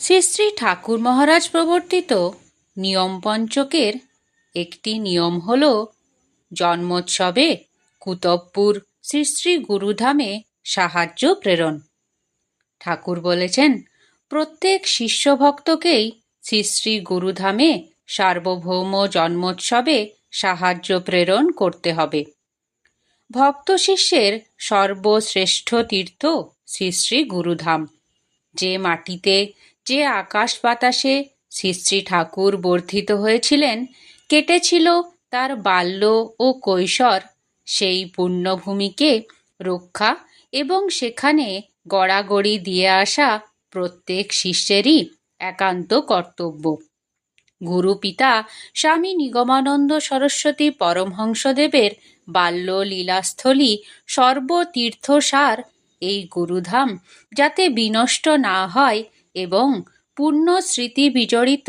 শ্রী শ্রী ঠাকুর মহারাজ প্রবর্তিত নিয়ম পঞ্চকের একটি নিয়ম হল, জন্মোৎসবে কুতবপুর শ্রী শ্রী গুরুধামে সাহায্য প্রেরণ। ঠাকুর বলেছেন, প্রত্যেক শিষ্য ভক্তকেই শ্রী শ্রী গুরুধামে সার্বভৌম জন্মোৎসবে সাহায্য প্রেরণ করতে হবে। ভক্ত শিষ্যের সর্বশ্রেষ্ঠ তীর্থ শ্রী শ্রী গুরুধাম, যে মাটিতে যে আকাশ বাতাসে শ্রী ঠাকুর বর্ধিত হয়েছিলেন, কেটেছিল তার বাল্য ও কৈশোর, সেই পুণ্যভূমিকে রক্ষা এবং সেখানে গড়াগড়ি দিয়ে আসা প্রত্যেক শিষ্যেরই একান্ত কর্তব্য। গুরু পিতা স্বামী নিগমানন্দ সরস্বতী পরমহংসদেবের বাল্য লীলাস্থলী সর্বতীর্থসার এই গুরুধাম যাতে বিনষ্ট না হয় এবং পুণ্য স্মৃতি বিজড়িত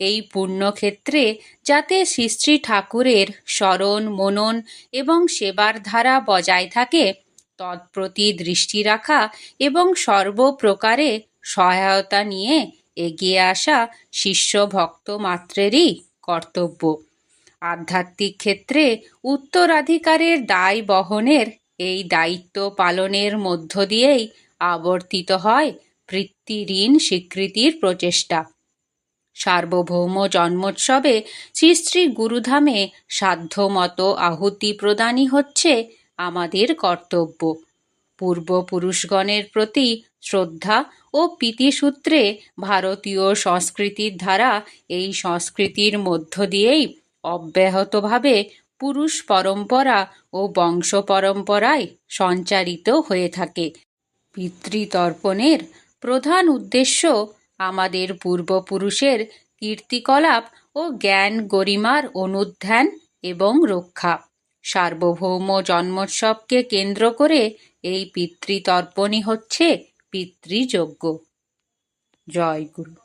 এই পুণ্যক্ষেত্রে যাতে শ্রী ঠাকুরের স্মরণ, মনন এবং সেবার ধারা বজায় থাকে, তৎপ্রতি দৃষ্টি রাখা এবং সর্বপ্রকারে সহায়তা নিয়ে এগিয়ে আসা শিষ্য ভক্ত মাত্রেরই কর্তব্য। আধ্যাত্মিক ক্ষেত্রে উত্তরাধিকারের দায় বহনের এই দায়িত্ব পালনের মধ্য দিয়েই আবর্তিত হয় বৃত্তি ঋণ, স্বীকৃতির প্রচেষ্টা। সার্বভৌম জন্মোৎসবে শ্রী শ্রী গুরুধামে সাধ্যমতো আহুতি প্রদানই হচ্ছে আমাদের কর্তব্য। পূর্বপুরুষগণের প্রতি শ্রদ্ধা ও প্রীতিসূত্রে ভারতীয় সংস্কৃতির ধারা এই সংস্কৃতির মধ্য দিয়েই অব্যাহতভাবে পুরুষ পরম্পরা ও বংশ পরম্পরায় সঞ্চারিত হয়ে থাকে। পিতৃতর্পণের প্রধান উদ্দেশ্য আমাদের পূর্বপুরুষের কীর্তিকলাপ ও জ্ঞান গরিমার অনুধ্যান এবং রক্ষা। সার্বভৌম জন্মোৎসবকে কেন্দ্র করে এই পিতৃতর্পণই হচ্ছে পিতৃযজ্ঞ। জয় গুরু।